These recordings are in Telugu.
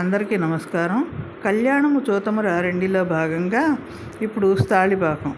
అందరికీ నమస్కారం. కళ్యాణము చూతము రెండిలో భాగంగా ఇప్పుడు స్థాళిపాకం.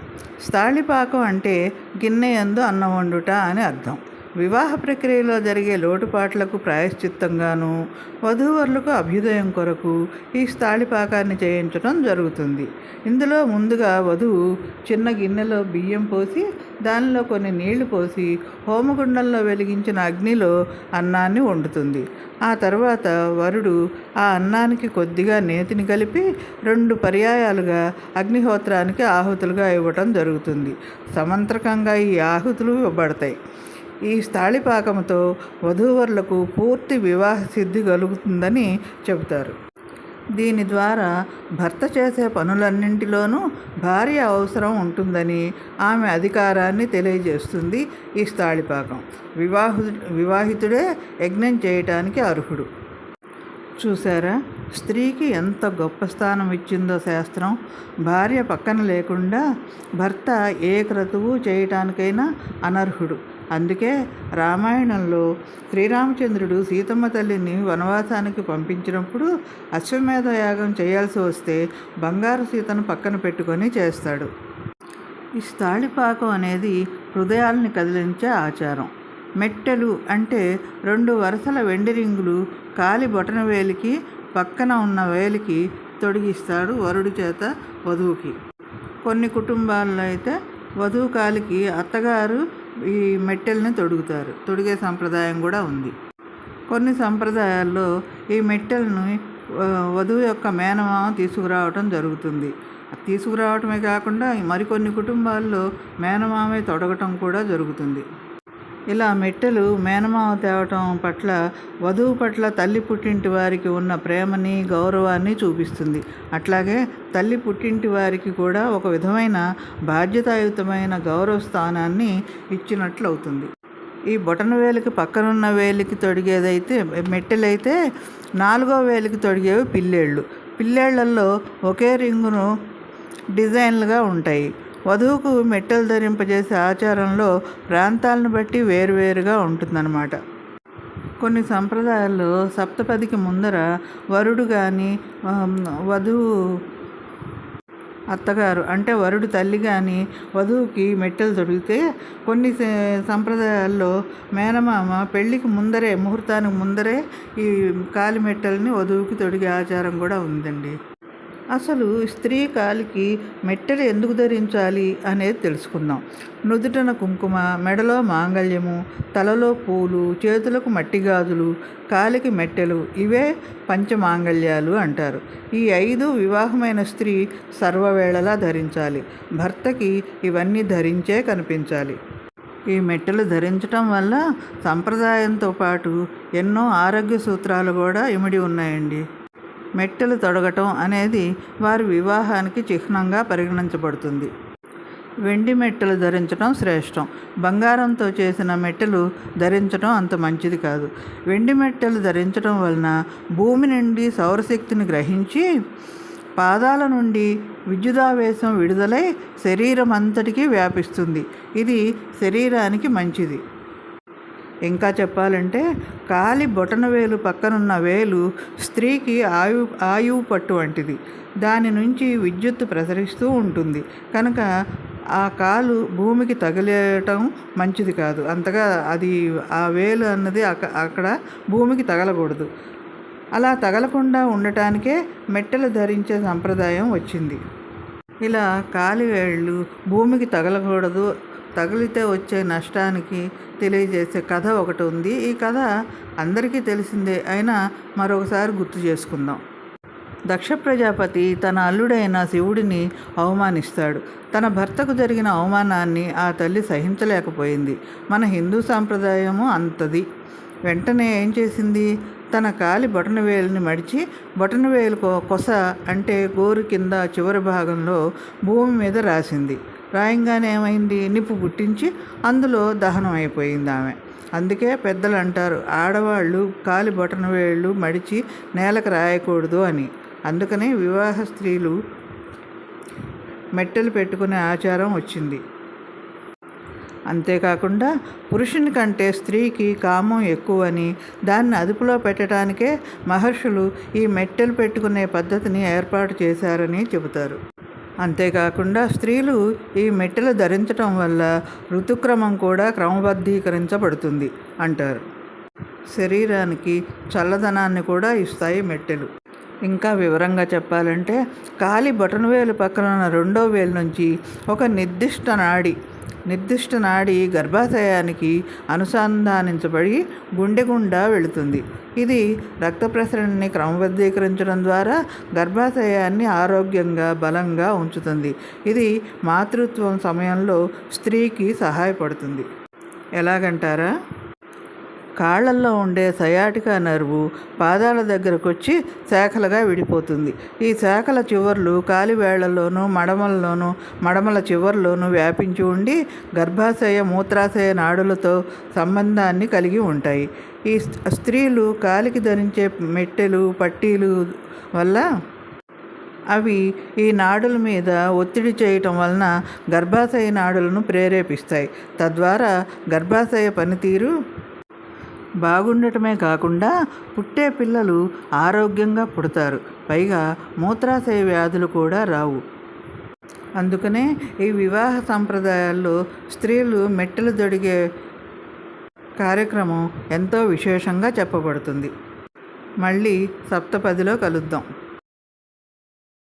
స్థాళిపాకం అంటే గిన్నె యందు అన్నం వండుట అని అర్థం. వివాహ ప్రక్రియలో జరిగే లోటుపాట్లకు ప్రాయశ్చిత్తంగాను వధూవరులకు అభ్యుదయం కొరకు ఈ స్థాళిపాకాన్ని చేయించడం జరుగుతుంది. ఇందులో ముందుగా వధువు చిన్న గిన్నెలో బియ్యం పోసి దానిలో కొన్ని నీళ్ళు పోసి హోమగుండంలో వెలిగించిన అగ్నిలో అన్నాన్ని వండుతుంది. ఆ తర్వాత వరుడు ఆ అన్నానికి కొద్దిగా నేతిని కలిపి రెండు పర్యాయాలుగా అగ్నిహోత్రానికి ఆహుతులుగా ఇవ్వటం జరుగుతుంది. సమంత్రకంగా ఈ ఆహుతులు ఇవ్వబడతాయి. ఈ స్థాళిపాకంతో వధూవరులకు పూర్తి వివాహ సిద్ధి కలుగుతుందని చెబుతారు. దీని ద్వారా భర్త చేసే పనులన్నింటిలోనూ భార్య అవసరం ఉంటుందని ఆమె అధికారాన్ని తెలియజేస్తుంది ఈ స్థాళిపాకం. వివాహు వివాహితుడే యజ్ఞం చేయటానికి అర్హుడు. చూసారా స్త్రీకి ఎంత గొప్ప స్థానం ఇచ్చిందో శాస్త్రం. భార్య పక్కన లేకుండా భర్త ఏ క్రతువు చేయటానికైనా అనర్హుడు. అందుకే రామాయణంలో శ్రీరామచంద్రుడు సీతమ్మ తల్లిని వనవాసానికి పంపించినప్పుడు అశ్వమేధ యాగం చేయాల్సి వస్తే బంగారు సీతను పక్కన పెట్టుకొని చేస్తాడు. ఈ స్థాళిపాకం అనేది హృదయాల్ని కదిలించే ఆచారం. మెట్టెలు అంటే రెండు వరుసల వెండి రింగులు కాలి బొటన వేలికి పక్కన ఉన్న వేలికి తొడిగిస్తాడు వరుడి చేత వధువుకి. కొన్ని కుటుంబాల్లో అయితే వధువు కాలికి అత్తగారు ఈ మెట్టెల్ని తొడుగుతారు. తొడిగే సంప్రదాయం కూడా ఉంది. కొన్ని సంప్రదాయాల్లో ఈ మెట్టెలను వధువు యొక్క మేనమామ తీసుకురావటం జరుగుతుంది. తీసుకురావటమే కాకుండా మరికొన్ని కుటుంబాల్లో మేనమామే తొడగటం కూడా జరుగుతుంది. ఇలా మెట్టెలు మేనమామ తేవటం పట్ల వధువు పట్ల తల్లి పుట్టింటి వారికి ఉన్న ప్రేమని గౌరవాన్ని చూపిస్తుంది. అట్లాగే తల్లి పుట్టింటి వారికి కూడా ఒక విధమైన బాధ్యతాయుతమైన గౌరవ స్థానాన్ని ఇచ్చినట్లు అవుతుంది ఈ బొటన వేలికి పక్కనున్న వేలికి తొడిగేదైతే మెట్టెలైతే నాలుగో వేలికి తొడిగేవి పిల్లేళ్ళు. పిల్లేళ్ళలో ఒకే రింగును డిజైన్లుగా ఉంటాయి. వధువుకు మెట్టలు ధరింపజేసే ఆచారంలో ప్రాంతాలను బట్టి వేరువేరుగా ఉంటుందన్నమాట. కొన్ని సంప్రదాయాల్లో సప్తపదికి ముందర వరుడు కానీ వధువు అత్తగారు అంటే వరుడు తల్లి కానీ వధువుకి మెట్టెలు తొడిగితే కొన్ని సంప్రదాయాల్లో మేనమామ పెళ్ళికి ముందరే ముహూర్తానికి ముందరే ఈ కాలి మెట్టెల్ని వధువుకి తొడిగే ఆచారం కూడా ఉందండి. అసలు స్త్రీ కాలికి మెట్టెలు ఎందుకు ధరించాలి అనేది తెలుసుకుందాం. నుదుటన కుంకుమ మెడలో మాంగళ్యము తలలో పూలు చేతులకు మట్టి గాజులు కాలికి మెట్టెలు ఇవే పంచమాంగళ్యాలు అంటారు. ఈ ఐదు వివాహమైన స్త్రీ సర్వవేళలా ధరించాలి. భర్తకి ఇవన్నీ ధరించే కనిపించాలి. ఈ మెట్టెలు ధరించటం వల్ల సంప్రదాయంతో పాటు ఎన్నో ఆరోగ్య సూత్రాలు కూడా ఇమిడి ఉన్నాయండి. మెట్టెలు తొడగటం అనేది వారి వివాహానికి చిహ్నంగా పరిగణించబడుతుంది. వెండి మెట్టెలు ధరించడం శ్రేష్టం. బంగారంతో చేసిన మెట్టెలు ధరించడం అంత మంచిది కాదు. వెండి మెట్టెలు ధరించడం వలన భూమి నుండి సౌరశక్తిని గ్రహించి పాదాల నుండి విద్యుదావేశం విడుదలై శరీరం అంతటికీ వ్యాపిస్తుంది. ఇది శరీరానికి మంచిది. ఇంకా చెప్పాలంటే కాలి బొటన వేలు పక్కనున్న వేలు స్త్రీకి ఆయు ఆయువు పట్టు వంటిది. దాని నుంచి విద్యుత్తు ప్రసరిస్తూ ఉంటుంది. కనుక ఆ కాలు భూమికి తగిలేయటం మంచిది కాదు. అంతగా అది ఆ వేలు అన్నది అక్క- అక్కడ భూమికి తగలకూడదు. అలా తగలకుండా ఉండటానికే మెట్టెలు ధరించే సంప్రదాయం వచ్చింది. ఇలా కాలివేళ్ళు భూమికి తగలకూడదు తగిలితే వచ్చే నష్టానికి తెలియజేసే కథ ఒకటి ఉంది. ఈ కథ అందరికీ తెలిసిందే. అయినా మరొకసారి గుర్తు చేసుకుందాం. దక్ష ప్రజాపతి తన అల్లుడైన శివుడిని అవమానిస్తాడు. తన భర్తకు జరిగిన అవమానాన్ని ఆ తల్లి సహించలేకపోయింది. మన హిందూ సాంప్రదాయము అంతది. వెంటనే ఏం చేసింది? తన కాలి బొటనవేలుని మడిచి బొటనవేలు కొస అంటే గోరు కింద చివరి భాగంలో భూమి మీద రాసింది. రాయంగానే ఏమైంది? నిప్పు పుట్టించి అందులో దహనం అయిపోయింది ఆమె. అందుకే పెద్దలు అంటారు ఆడవాళ్ళు కాలి బొటన వేళ్ళు మడిచి నేలకు రాయకూడదు అని. అందుకనే వివాహ స్త్రీలు మెట్టెలు పెట్టుకునే ఆచారం వచ్చింది. అంతేకాకుండా పురుషుని కంటే స్త్రీకి కామం ఎక్కువని దాన్ని అదుపులో పెట్టడానికే మహర్షులు ఈ మెట్టెలు పెట్టుకునే పద్ధతిని ఏర్పాటు చేశారని చెబుతారు. అంతేకాకుండా స్త్రీలు ఈ మెట్టెలు ధరించటం వల్ల ఋతుక్రమం కూడా క్రమబద్ధీకరించబడుతుంది అంటారు. శరీరానికి చల్లదనాన్ని కూడా ఇస్తాయి మెట్టెలు. ఇంకా వివరంగా చెప్పాలంటే కాలి బొటనవేలు పక్కన ఉన్న రెండో వేలు నుంచి ఒక నిర్దిష్ట నాడి నిర్దిష్ట నాడి గర్భాశయానికి అనుసంధానించబడి గుండె గుండా వెళుతుంది. ఇది రక్త ప్రసరణని క్రమబద్ధీకరించడం ద్వారా గర్భాశయాన్ని ఆరోగ్యంగా బలంగా ఉంచుతుంది. ఇది మాతృత్వం సమయంలో స్త్రీకి సహాయపడుతుంది. ఎలాగంటారా? కాళ్ళల్లో ఉండే సయాటికా నర్వు పాదాల దగ్గరకు వచ్చి శాఖలుగా విడిపోతుంది. ఈ శాఖల చివర్లు కాలివేళ్ళలోనూ మడమల్లోనూ మడమల చివర్లోనూ వ్యాపించి ఉండి గర్భాశయ మూత్రాశయ నాడులతో సంబంధాన్ని కలిగి ఉంటాయి. ఈ స్త్రీలు కాలికి ధరించే మెట్టెలు పట్టీలు వల్ల అవి ఈ నాడుల మీద ఒత్తిడి చేయటం వలన గర్భాశయ నాడులను ప్రేరేపిస్తాయి. తద్వారా గర్భాశయ పనితీరు బాగుండటమే కాకుండా పుట్టే పిల్లలు ఆరోగ్యంగా పుడతారు. పైగా మూత్రాశయ వ్యాధులు కూడా రావు. అందుకనే ఈ వివాహ సంప్రదాయాల్లో స్త్రీలు మెట్టెలు దొడిగే కార్యక్రమం ఎంతో విశేషంగా చెప్పబడుతుంది. మళ్ళీ సప్తపదిలో కలుద్దాం.